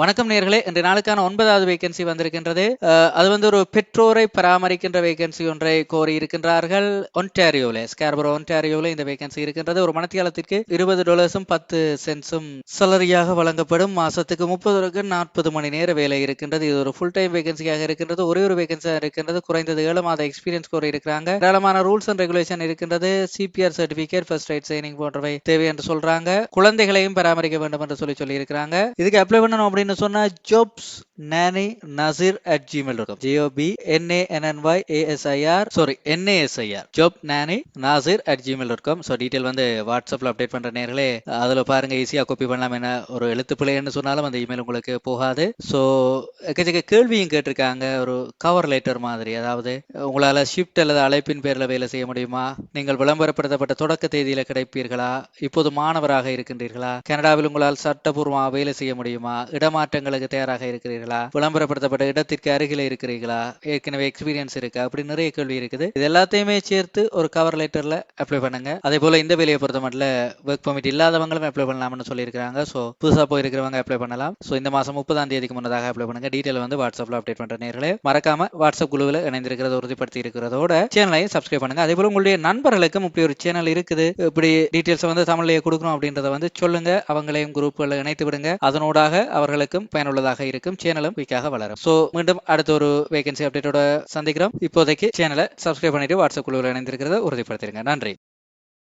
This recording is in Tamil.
வணக்கம் நேர்களே இன்று நாளுக்கான ஒன்பதாவது வேகன்சி வந்திருக்கின்றது. அது வந்து ஒரு பெற்றோரை பராமரிக்கின்ற வேகன்சி ஒன்றை கோரி இருக்கின்றார்கள் ஒன்டாரியோல ஸ்கார்பரோ ஒன்டாரியோல இந்த வேகன்சி இருக்கின்றது. ஒரு மனத்தியாலத்திற்கு இருபது டாலர்ஸும் பத்து சென்ட்ஸும் சலரியாக வழங்கப்படும். மாசத்துக்கு முப்பது நாற்பது மணி நேர வேலை இருக்கின்றது. இது ஒரு ஃபுல் டைம் வேகன்சியாக இருக்கின்றது. ஒரே ஒரு வேகன்சியாக இருக்கின்றது. குறைந்தது ஏழு மாத எக்ஸ்பீரியன்ஸ் கோரி இருக்கிறாங்க ஏராளமான ரூல்ஸ் அண்ட் ரெகுலேஷன் இருக்கின்றது. CPR certificate first right signing போன்றவை தேவை என்று சொல்றாங்க. குழந்தைகளையும் பராமரிக்க வேண்டும் என்று சொல்லி சொல்லி இருக்கிறாங்க இதுக்கு அப்ளை பண்ணணும் அப்படின்னு சொன்னா jobs Nani Naseer at Gmail dot com G O B N A N N Y A S I R sorry N A S I R job Nani Nasir at Gmail dot com so detail வந்து வாட்ஸ்அப்பில் அப்டேட் பண்ணுற நேர்களே அதில் பாருங்க ஈஸியாக காப்பி பண்ணலாம் என்ன ஒரு எழுத்து பிள்ளைன்னு சொன்னாலும் அந்த இமெயில் உங்களுக்கு போகாது. ஸோ எக்கச்சக்க கேள்வியும் கேட்டிருக்காங்க ஒரு கவர் லெட்டர் மாதிரி. அதாவது உங்களால் ஷிஃப்ட் அல்லது அழைப்பின் பேரில் வேலை செய்ய முடியுமா? நீங்கள் விளம்பரப்படுத்தப்பட்ட தொடக்க தேதியில் கிடைப்பீர்களா? இப்போது மாணவராக இருக்கின்றீர்களா? கனடாவில் உங்களால் சட்டபூர்வமாக வேலை செய்ய முடியுமா? இடம் இடமாற்றங்களுக்கு தயாராக இருக்கிறீர்களா? விளம்பரப்படுத்தப்பட்ட இடத்திற்கு அருகில் இருக்கிறீர்களா? ஏற்கனவே எக்ஸ்பீரியன்ஸ் இருக்கு? அப்படி நிறைய கேள்வி இருக்குது. இது எல்லாத்தையுமே சேர்த்து ஒரு கவர் லெட்டர்ல அப்ளை பண்ணுங்க. அதே போல இந்த வேலையை பொறுத்த மட்டும் ஒர்க் பர்மிட் இல்லாதவங்களும் அப்ளை பண்ணலாம்னு சொல்லியிருக்காங்க ஸோ புதுசாக போயிருக்கிறவங்க அப்ளை பண்ணலாம். ஸோ இந்த மாசம் முப்பதாம் தேதிக்கு முன்னதாக அப்ளை பண்ணுங்க. டீட்டெயில் வந்து வாட்ஸ்அப்ல அப்டேட் பண்ற நேர்களே மறக்காம வாட்ஸ்அப் குழுவில் இணைந்திருக்கிறத உறுதிப்படுத்தி இருக்கிறதோட சேனலையும் சப்ஸ்கிரைப் பண்ணுங்க. அதே போல உங்களுடைய நண்பர்களுக்கும் இப்படி ஒரு சேனல் இருக்குது. இப்படி டீட்டெயில்ஸ் வந்து தமிழ்லேயே கொடுக்கணும் அப்படின்றத வந்து சொல்லுங்க. அவங்களையும் குரூப்ல இணைத்து விடுங்க. அதனூடாக உங்களுக்கும் பயனுள்ளதாக இருக்கும். சேனலும் குயிக்காக வளரும். ஸோ மீண்டும் அடுத்த ஒரு வேகன்சி அப்டேட்டோட சந்திக்கிறோம். இப்போதைக்கு சேனலை சப்ஸ்கிரைப் பண்ணிட்டு வாட்ஸ்அப் குழுவில் இணைந்திருக்கிறத உறுதிப்படுத்திருங்க நன்றி.